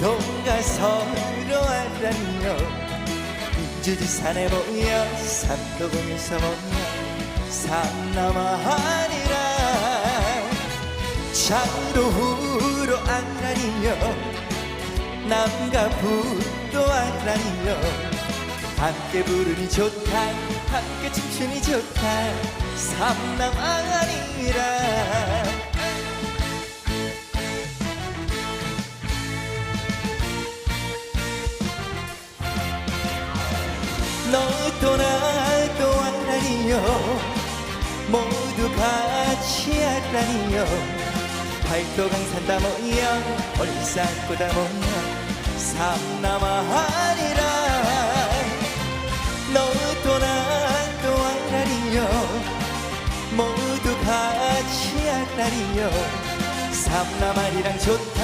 동가 서로 알라니요 인주지산에 모여 삼도공에서 모여 삼남아하니라 좌우로 후로 안라니요 남과 북도 안라니요 함께 부르니 좋다 함께 춤추니 좋다. 삼남 아니라 모두 같이 알라니요. 팔도강 산 다 모여 얼싸고 다 모여 삼남아하니라. 너도 나도 알라니요. 모두 같이 알라니요. 삼남아리랑 좋다